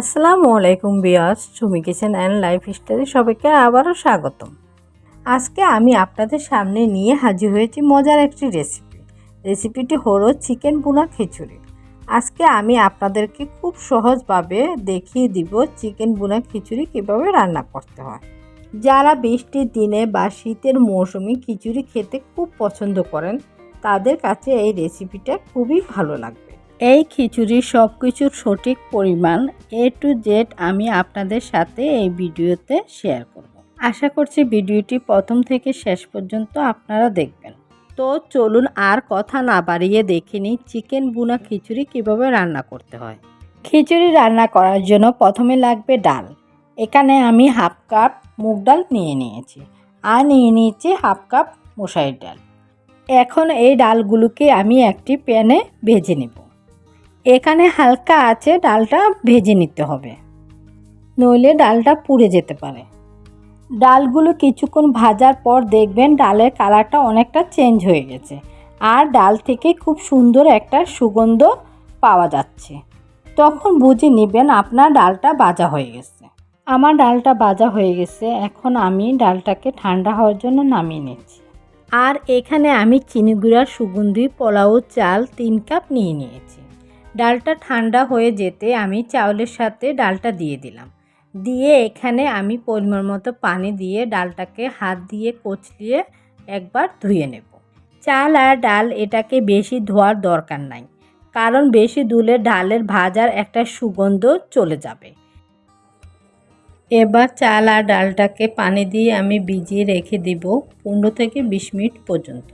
আসসালামু আলাইকুম Biyas Sumi kitchen and লাইফ স্টাইলে সবাইকে আবারও স্বাগতম। আজকে আমি আপনাদের সামনে নিয়ে হাজির হয়েছি মজার একটি রেসিপি। রেসিপিটি হলো চিকেন বুনা খিচুড়ি। আজকে আমি আপনাদেরকে খুব সহজভাবে দেখিয়ে দিব চিকেন বুনা খিচুড়ি কীভাবে রান্না করতে হয়। যারা বৃষ্টির দিনে বা শীতের মৌসুমে খিচুড়ি খেতে খুব পছন্দ করেন, তাদের কাছে এই রেসিপিটা খুবই ভালো লাগবে। এই খিচুড়ির সব কিছুর সঠিক পরিমাণ এ টু জেড আমি আপনাদের সাথে এই ভিডিওতে শেয়ার করব। আশা করছি ভিডিওটি প্রথম থেকে শেষ পর্যন্ত আপনারা দেখবেন। তো চলুন আর কথা না বাড়িয়ে দেখে নিই চিকেন বুনা খিচুড়ি কীভাবে রান্না করতে হয়। খিচুড়ি রান্না করার জন্য প্রথমে লাগবে ডাল। এখানে আমি হাফ কাপ মুগ ডাল নিয়ে নিয়েছি আর নিয়ে নিয়েছি হাফ কাপ মশারির ডাল। এখন এই ডালগুলোকে আমি একটি প্যানে ভেজে নেব। এখানে হালকা আছে ডালটা ভেজে নিতে হবে। নইলে ডালটা পুড়ে যেতে পারে। ডালগুলো কিছুক্ষণ ভাজার পর দেখবেন ডালের কালারটা অনেকটা চেঞ্জ হয়ে গেছে আর ডাল থেকে খুব সুন্দর একটা সুগন্ধ পাওয়া যাচ্ছে। তখন বুঝে নেবেন আপনার ডালটা ভাজা হয়ে গেছে। আমার ডালটা ভাজা হয়ে গেছে, এখন আমি ডালটাকে ঠান্ডা হওয়ার জন্য নামিয়ে নিচ্ছি। আর এখানে আমি চিনি গুঁড়ার সুগন্ধি পোলাও চাল তিন কাপ নিয়ে নিয়েছি। ডালটা ঠান্ডা হয়ে যেতে আমি চাউলের সাথে ডালটা দিয়ে দিলাম। দিয়ে এখানে আমি পরিমাণ মতো পানি দিয়ে ডালটাকে হাত দিয়ে কচলিয়ে একবার ধুয়ে নেব। চাল আর ডাল এটাকে বেশি ধোয়ার দরকার নাই, কারণ বেশি ধুলে ডালের ভাজার একটা সুগন্ধ চলে যাবে। এবার চাল আর ডালটাকে পানি দিয়ে আমি ভিজিয়ে রেখে দিব পনেরো থেকে বিশ মিনিট পর্যন্ত।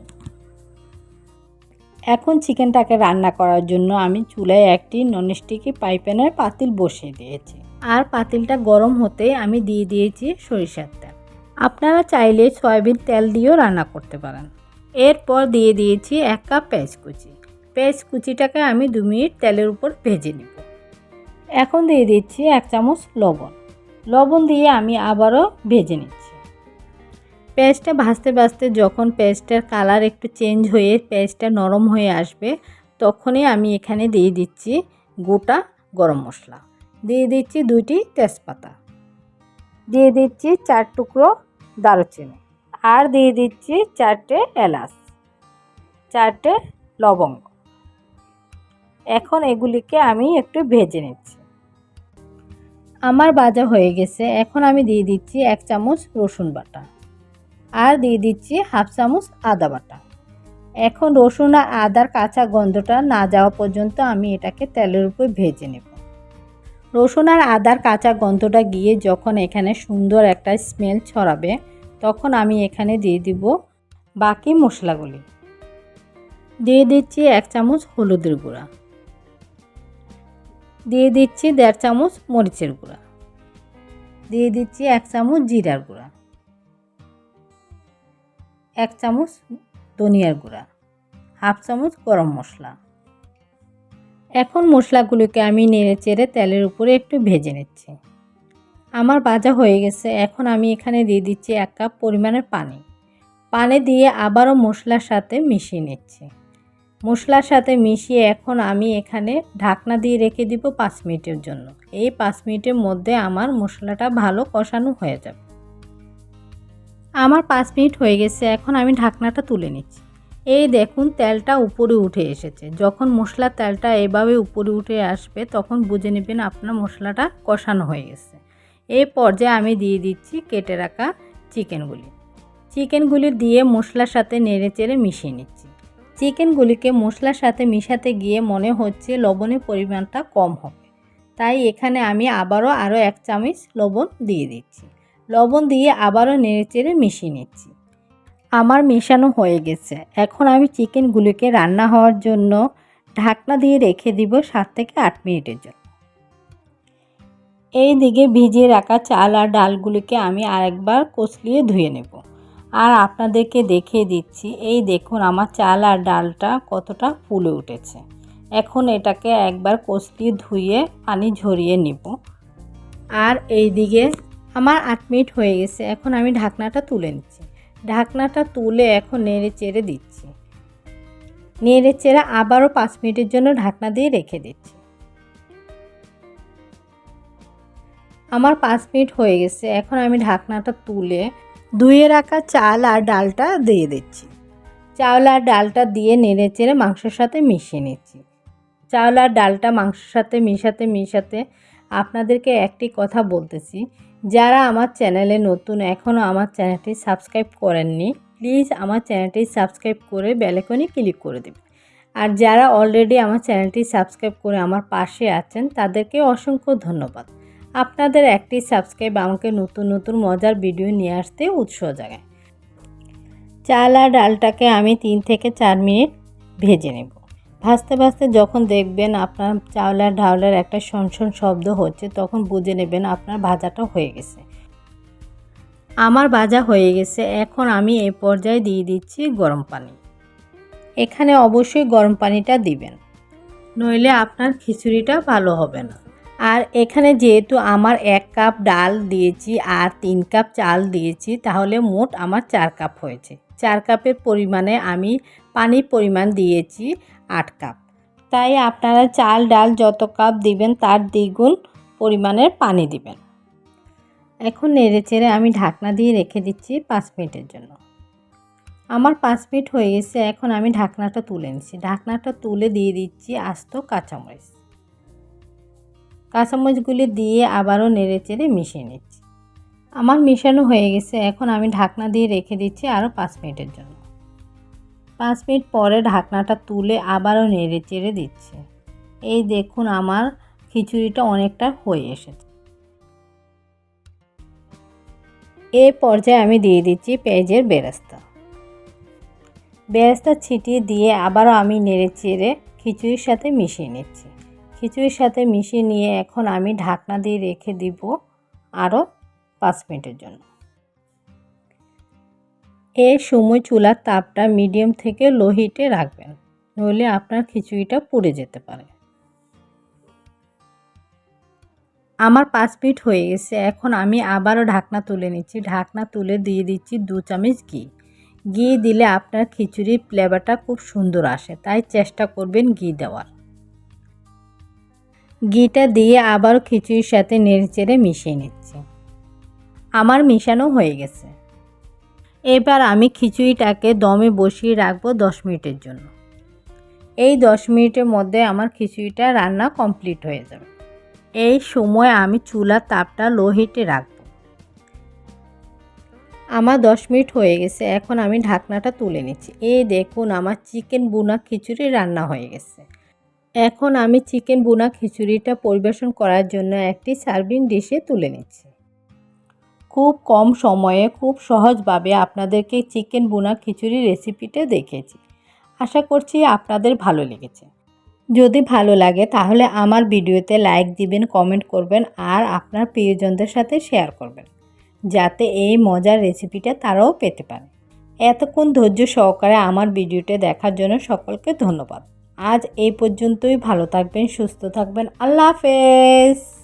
এখন চিকেনটাকে রান্না করার জন্য আমি চুলায় একটি ননস্টিকি পাইপ্যানের পাতিল বসিয়ে দিয়েছি। আর পাতিলটা গরম হতে আমি দিয়ে দিয়েছি সরিষার তেল। আপনারা চাইলে সয়াবিন তেল দিয়েও রান্না করতে পারেন। এরপর দিয়ে দিয়েছি এক কাপ পেঁয়াজ কুচি পেঁয়াজ কুচিটাকে আমি দু মিনিট তেলের উপর ভেজে নিব। এখন দিয়ে দিচ্ছি এক চামচ লবণ। লবণ দিয়ে আমি আবারও ভেজে নিচ্ছি। পেঁয়াজটা ভাজতে ভাজতে যখন পেঁয়াজটার কালার একটু চেঞ্জ হয়ে পেঁয়াজটা নরম হয়ে আসবে, তখনই আমি এখানে দিয়ে দিচ্ছি গোটা গরম মশলা। দিয়ে দিচ্ছি দুইটি তেজপাতা। দিয়ে দিচ্ছি চার টুকরো দারুচিনি। আর দিয়ে দিচ্ছি চারটে এলাচ, চারটে লবঙ্গ। এখন এগুলিকে আমি একটু ভেজে নিচ্ছি। আমার বাজা হয়ে গেছে। এখন আমি দিয়ে দিচ্ছি এক চামচ রসুন বাটা। আর দিয়ে দিচ্ছি হাফ চামচ আদা বাটা। এখন রসুন আর আদার কাঁচা গন্ধটা না যাওয়া পর্যন্ত আমি এটাকে তেলের উপর ভেজে নেব। রসুন আর আদার কাঁচা গন্ধটা গিয়ে যখন এখানে সুন্দর একটা স্মেল ছড়াবে, তখন আমি এখানে দিয়ে দিব বাকি মশলাগুলি। দিয়ে দিচ্ছি এক চামচ হলুদের গুঁড়া। দিয়ে দিচ্ছি দেড় চামচ মরিচের গুঁড়া। দিয়ে দিচ্ছি এক চামচ জিরার গুঁড়া। এক চামচ ধনিয়ার গুঁড়া, হাফ চামচ গরম মশলা। এখন মশলাগুলোকে আমি নেড়ে চেড়ে তেলের উপরে একটু ভেজে নিচ্ছি। আমার ভাজা হয়ে গেছে, এখন আমি এখানে দিয়ে দিচ্ছি এক কাপ পরিমাণের পানি। পানি দিয়ে আবারও মশলার সাথে মিশিয়ে নিচ্ছি। মশলার সাথে মিশিয়ে এখন আমি এখানে ঢাকনা দিয়ে রেখে দিব পাঁচ মিনিটের জন্য। এই পাঁচ মিনিটের মধ্যে আমার মশলাটা ভালো কষানো হয়ে যাবে। আমার পাঁচ মিনিট হয়ে গেছে, এখন আমি ঢাকনাটা তুলে নিচ্ছি। এই দেখুন, তেলটা উপরে উঠে এসেছে। যখন মশলার তেলটা এভাবে উপরে উঠে আসবে, তখন বুঝে নেবেন আপনার মশলাটা কষানো হয়ে গেছে। এই পর্যায়ে আমি দিয়ে দিচ্ছি কেটে রাখা চিকেনগুলি। চিকেনগুলি দিয়ে মশলার সাথে নেড়ে চেড়ে মিশিয়ে নিচ্ছি। চিকেনগুলিকে মশলার সাথে মিশাতে গিয়ে মনে হচ্ছে লবণের পরিমাণটা কম হবে। তাই এখানে আমি আবারও আরও এক চামচ লবণ দিয়ে দিচ্ছি। লবণ দিয়ে আবারও নেড়েচেড়ে মিশিয়ে নিচ্ছি। আমার মেশানো হয়ে গেছে। এখন আমি চিকেনগুলিকে রান্না হওয়ার জন্য ঢাকনা দিয়ে রেখে দিব সাত থেকে আট মিনিটের জন্য। এই দিকে ভিজিয়ে রাখা চাল আর ডালগুলিকে আমি আরেকবার কচলিয়ে ধুয়ে নেব। আর আপনাদেরকে দেখিয়ে দিচ্ছি, এই দেখুন আমার চাল আর ডালটা কতটা ফুলে উঠেছে। এখন এটাকে একবার কচলিয়ে ধুয়ে পানি ঝরিয়ে নিব। আর এই দিকে আমার আট মিনিট হয়ে গেছে, এখন আমি ঢাকনাটা তুলে নিচ্ছি। ঢাকনাটা তুলে এখন নেড়ে চেড়ে দিচ্ছি। নেড়ে চেড়ে আবারও পাঁচ মিনিটের জন্য ঢাকনা দিয়ে রেখে দিচ্ছি। আমার পাঁচ মিনিট হয়ে গেছে, এখন আমি ঢাকনাটা তুলে ধুয়ে রাখা চাল আর ডালটা দিয়ে দিচ্ছি। চাউল আর ডালটা দিয়ে নেড়ে চেড়ে মাংসের সাথে মিশিয়ে নিচ্ছি। চাউল আর ডালটা মাংসের সাথে মিশাতে মিশাতে আপনাদেরকে একটি কথা বলতেছি যারা আমার চ্যানেলে নতুন এখনও আমার চ্যানেলটি সাবস্ক্রাইব করেননি, প্লিজ আমার চ্যানেলটি সাবস্ক্রাইব করে বেলেকনে ক্লিক করে দেবেন। আর যারা অলরেডি আমার চ্যানেলটি সাবস্ক্রাইব করে আমার পাশে আছেন, তাদেরকে অসংখ্য ধন্যবাদ। আপনাদের একটি সাবস্ক্রাইব আমাকে নতুন নতুন মজার ভিডিও নিয়ে আসতে উৎসাহ জাগায়। চাল আর ডালটাকে আমি তিন থেকে চার মিনিট ভেজে নেব। ভাজতে ভাজতে যখন দেখবেন আপনার চাউল আর ডাউলের একটা শনশন শব্দ হচ্ছে, তখন বুঝে নেবেন আপনার ভাজাটা হয়ে গেছে। আমার ভাজা হয়ে গেছে, এখন আমি এই পর্যায়ে দিয়ে দিচ্ছি গরম পানি। এখানে অবশ্যই গরম পানিটা দিবেন, নইলে আপনার খিচুড়িটা ভালো হবে না। আর এখানে যেহেতু আমার এক কাপ ডাল দিয়েছি আর তিন কাপ চাল দিয়েছি, তাহলে মোট আমার চার কাপ হয়েছে। চার কাপের পরিমাণে আমি পানির পরিমাণ দিয়েছি আট কাপ। তাই আপনারা চাল, ডাল যত কাপ দিবেন তার দ্বিগুণ পরিমাণের পানি দিবেন। এখন নেড়ে চেড়ে আমি ঢাকনা দিয়ে রেখে দিচ্ছি পাঁচ মিনিটের জন্য। আমার পাঁচ মিনিট হয়ে গেছে, এখন আমি ঢাকনাটা তুলে নিচ্ছি। ঢাকনাটা তুলে দিয়ে দিচ্ছি আস্ত কাঁচামরিচ। কাঁচামরিচগুলি দিয়ে আবারও নেড়ে চেড়ে মিশিয়ে নিচ্ছি। আমার মিশানো হয়ে গেছে, এখন আমি ঢাকনা দিয়ে রেখে দিচ্ছি আরও পাঁচ মিনিটের জন্য। পাঁচ মিনিট পরে ঢাকনাটা তুলে আবারও নেড়ে চেড়ে দিচ্ছি। এই দেখুন আমার খিচুড়িটা অনেকটা হয়ে এসেছে। এই পর্যায়ে আমি দিয়ে দিচ্ছি পেঁয়াজের বেরেস্তা। বেরেস্তা ছিটিয়ে দিয়ে আবারও আমি নেড়ে চেড়ে খিচুড়ির সাথে মিশিয়ে নিচ্ছি। খিচুড়ির সাথে মিশিয়ে নিয়ে এখন আমি ঢাকনা দিয়ে রেখে দিব আরও পাঁচ মিনিটের জন্য। এই সময় চুলার তাপটা মিডিয়াম থেকে লো হিটে রাখবেন, নইলে আপনার খিচুড়িটা পুড়ে যেতে পারে। আমার পাঁচ মিনিট হয়ে গেছে, এখন আমি আবারও ঢাকনা তুলে নিচ্ছি। ঢাকনা তুলে দিয়ে দিচ্ছি দু চামচ ঘি। ঘি দিলে আপনার খিচুড়ির ফ্লেভারটা খুব সুন্দর আসে, তাই চেষ্টা করবেন ঘি দেওয়ার। ঘিটা দিয়ে আবারও খিচুড়ির সাথে নেড়ে চেড়ে মিশিয়ে নিচ্ছি। আমার মেশানো হয়ে গেছে। এবার আমি খিচুড়িটাকে দমে বসিয়ে রাখব দশ মিনিটের জন্য। এই দশ মিনিটের মধ্যে আমার খিচুড়িটা রান্না কমপ্লিট হয়ে যাবে। এই সময় আমি চুলার তাপটা লো হিটে রাখব। আমার দশ মিনিট হয়ে গেছে, এখন আমি ঢাকনাটা তুলে নিচ্ছি। এই দেখুন, আমার চিকেন বুনা খিচুড়ি রান্না হয়ে গেছে। এখন আমি চিকেন বুনা খিচুড়িটা পরিবেশন করার জন্য একটি সার্ভিং ডিশে তুলে নিচ্ছি। খুব কম সময়ে, খুব সহজভাবে আপনাদেরকে চিকেন বোনা খিচুড়ি রেসিপিটা দেখেছি। আশা করছি আপনাদের ভালো লেগেছে। যদি ভালো লাগে তাহলে আমার ভিডিওতে লাইক দিবেন কমেন্ট করবেন আর আপনার প্রিয়জনদের সাথে শেয়ার করবেন। যাতে এই মজার রেসিপিটা তারাও পেতে পারে। এতক্ষণ ধৈর্য সহকারে আমার ভিডিওটা দেখার জন্য সকলকে ধন্যবাদ। আজ এই পর্যন্তই। ভালো থাকবেন, সুস্থ থাকবেন। আল্লাহ হাফেজ!